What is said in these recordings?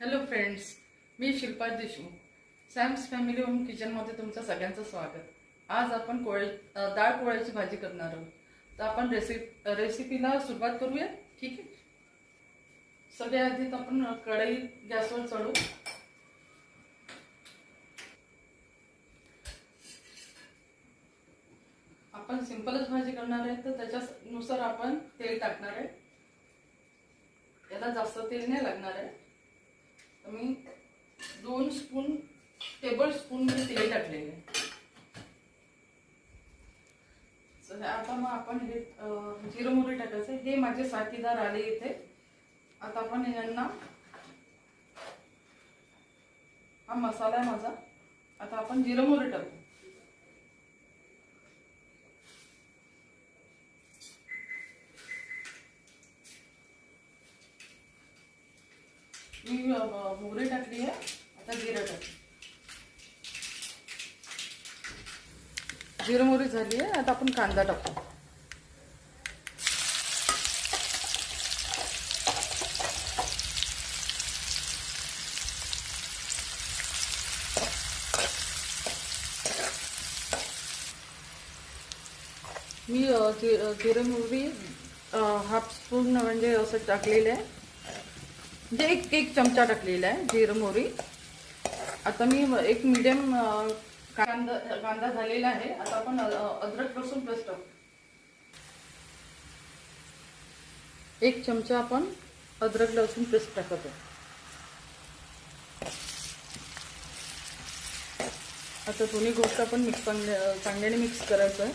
Hello friends मी Shilpa Deshmukh Sam's family home किचनमध्ये तुमचं सगळ्यांचं स्वागत. आज आपण कोळे डाळ कोळ्याची भाजी करणार आहोत. तर आपण रेसिप रेसिपीला सुरुवात करूया? ठीक आहे? सगळ्या आधीच आपण कढई गॅसवर चढू. आपण सिंपलच भाजी करणार आहे तर त्याच्यानुसार आपण तेल टाकणार आहे. याला जास्त तेल नाही लागणार आहे. मी दोन स्पून टेबल स्पून मी तेल टाकलेले तर आता मग आपण हे जिरं मोहरी टाकायचं हे माझे साथीदार आले इथे. आता आपण यांना हा मसाला आहे माझा. आता आपण जिरं मोहरी टाकू. मी मोहरी टाकली आहे. आता जिरं टाकली. जिरं मोहरी झाली आहे. आता आपण कांदा टाकू. मी अ, जिरं मोहरी हाफ स्पून म्हणजे असं टाकलेलं आहे. म्हणजे एक एक चमचा टाकलेला आहे जिरं मोहरी. आता मी एक मीडियम कांदा कांदा झालेला आहे. आता आपण अद्रक लसूण पेस्ट टाकू एक चमचा आपण अद्रक लसूण पेस्ट टाकत. आता दोन्ही गोष्ट आपण मिक्स चांगल्याने मिक्स करायचं आहे.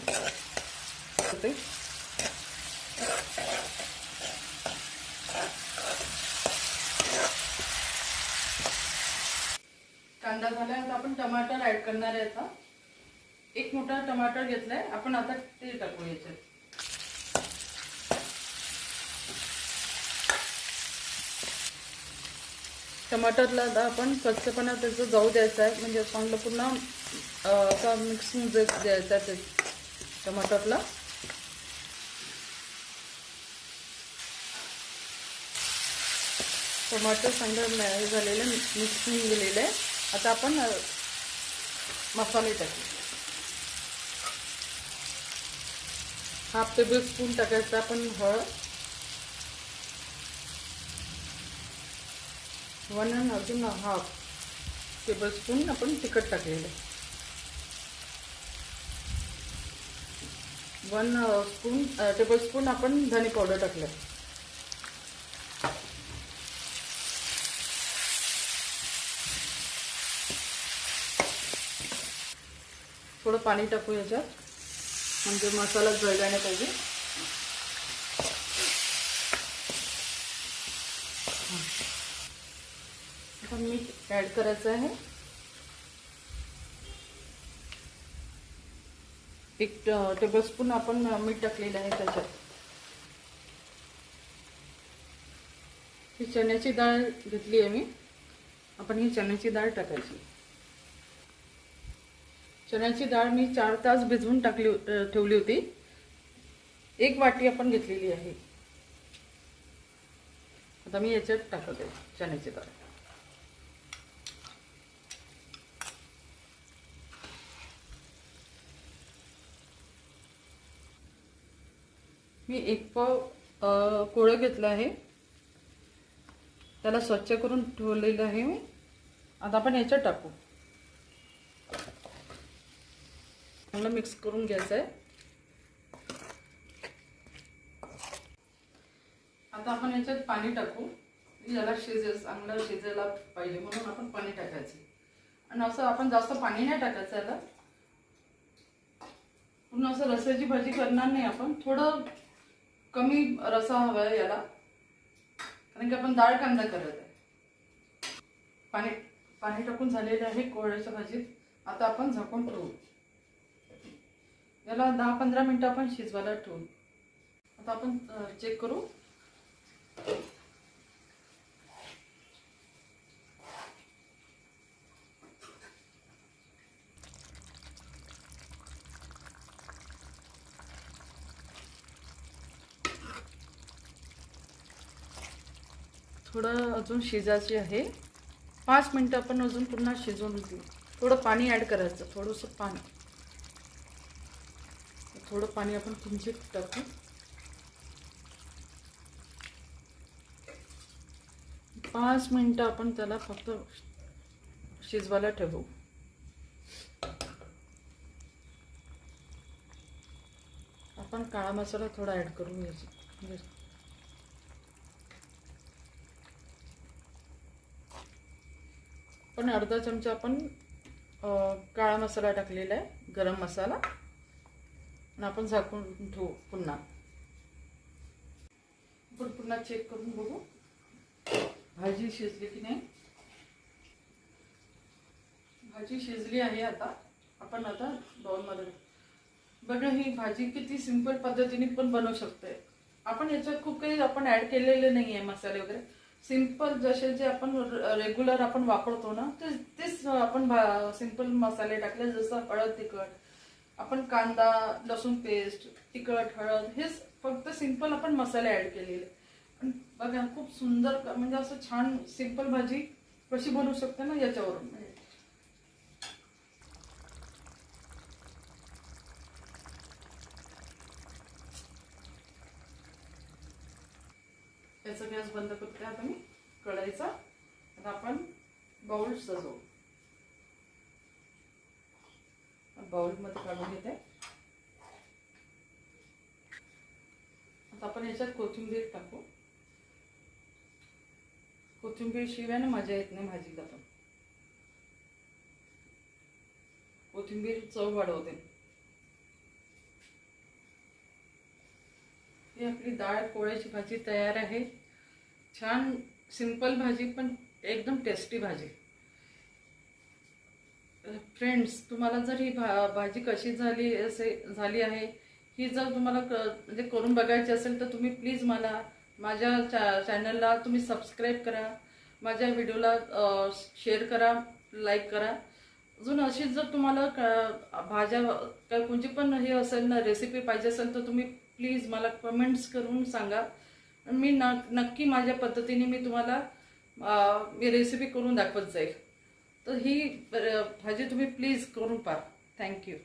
कांदा झाला आता आपण टमाटर ऍड करणार आहे आता. एक मोठा टमाटर घेतलाय आपण आता ते टाकू याच्यात टमाटरला आता आपण कच्चपणा त्याचं जाऊ द्यायचं आहे म्हणजे चांगलं पुन्हा असा मिक्स द्यायचा आहे ते टमाटरला. टमाटर चांगलं मॅ झालेलं मिक्स होऊन गेलेलं आहे. आता आपण मसाले टाकू. हाफ टेबल स्पून टाकायचं आपण हळद. वन अँड अजून हाफ टेबल स्पून आपण तिखट टाकलेलं. आहे वन स्पून टेबल स्पून आपण धने पावडर टाकलं. थोडं पाणी टाकू याच्यात. म्हणजे मसाला जळला नाही पाहिजे. आता मीठ ॲड करायचं आहे. एक टेबलस्पून आपण मीठ टाकलेलं आहे त्याच्यात. ही चण्याची डाळ घेतली आहे मी. आपण ही चण्याची डाळ टाकायची. चण्याची डाळ मी चार तास भिजवून टाकली ठेवली होती. एक वाटी आपण घेतलेली आहे. आता मी याच्यात टाकत आहे चण्याची डाळ. मी एक पाव कोळं घेतलं आहे. त्याला स्वच्छ करून ठेवलेलं आहे मी. आता आपण याच्यात टाकू. चांगलं मिक्स करून घ्यायचं आहे आता आपण याच्यात पाणी टाकू. याला शिजेल चांगलं शिजायला पाहिजे म्हणून आपण पाणी टाकायचं. आणि असं आपण जास्त पाणी नाही टाकायचं याला. पूर्ण असं रस्याची भाजी करणार नाही आपण. थोडं कमी रसा हवा आहे याला. कारण की आपण डाळ कांदा करत आहे. पाणी पाणी टाकून झालेलं आहे कोहळ्याच्या भाजीत. आता आपण झाकून ठेवू. याला दहा पंधरा मिनटं आपण शिजवायला ठेवू. आता आपण चेक करू. थोडं अजून शिजायची आहे. पाच मिनटं आपण अजून पुन्हा शिजवून घेऊ. थोडं पाणी ॲड करायचं थोडंसं पाणी. थोडं पाणी आपण किंचित टाकू. पाच मिनटं आपण त्याला फक्त शिजवायला ठेवू. आपण काळा मसाला थोडा ॲड करून याची म्हणजे पण अर्धा चमचा आपण काळा मसाला टाकलेला आहे गरम मसाला. आणि आपण झाकून ठेवू पुन्हा. आपण पुन्हा चेक करून बघू. भाजी शिजली की नाही? भाजी शिजली आहे आता. आपण आता बाउलमध्ये बघा ही भाजी किती सिंपल पद्धतीने पण बनवू शकते आपण याच्यात खूप काही आपण ऍड केलेले नाही आहे मसाले वगैरे. सिंपल जसे जे आपण रेग्युलर आपण वापरतो ना ते तेच आपण सिंपल मसाले टाकले जसं हळद तिखट आपण कांदा लसूण पेस्ट तिखट हळद हेच फक्त सिंपल आपण मसाले ऍड केलेले. पण बघा खूप सुंदर म्हणजे असं छान सिंपल भाजी कशी बनवू शकते ना याच्यावरून. याचा गॅस बंद करते आता मी कढाईचा. आता आपण बाउल सजवू. बाउलमध्ये काढून घेते. आता आपण याच्यात कोथिंबीर टाकू. कोथिंबीर शिवाय ना मजा येत नाही भाजीला पण. कोथिंबीर चव वाढवते. ही आपली डाळ पोळ्याची भाजी तयार आहे. छान सिंपल भाजी पण एकदम टेस्टी भाजी. फ्रेंड्स तुम्हाला जर ही भा भाजी कशी झाली असे झाली आहे ही जर तुम्हाला क म्हणजे करून बघायची असेल तर तुम्ही प्लीज मला माझ्या चॅ चॅनलला तुम्ही सबस्क्राईब करा माझ्या व्हिडिओला शेअर करा लाईक करा. अजून अशीच जर तुम्हाला क भाज्या काय कोणची पण हे असेल ना रेसिपी पाहिजे असेल तर तुम्ही प्लीज मला कमेंट्स करून सांगा. मी न नक्की माझ्या पद्धतीने मी तुम्हाला मी रेसिपी करून दाखवत जाईल. तर ही भाजी तुम्ही प्लीज करून पहा. थँक्यू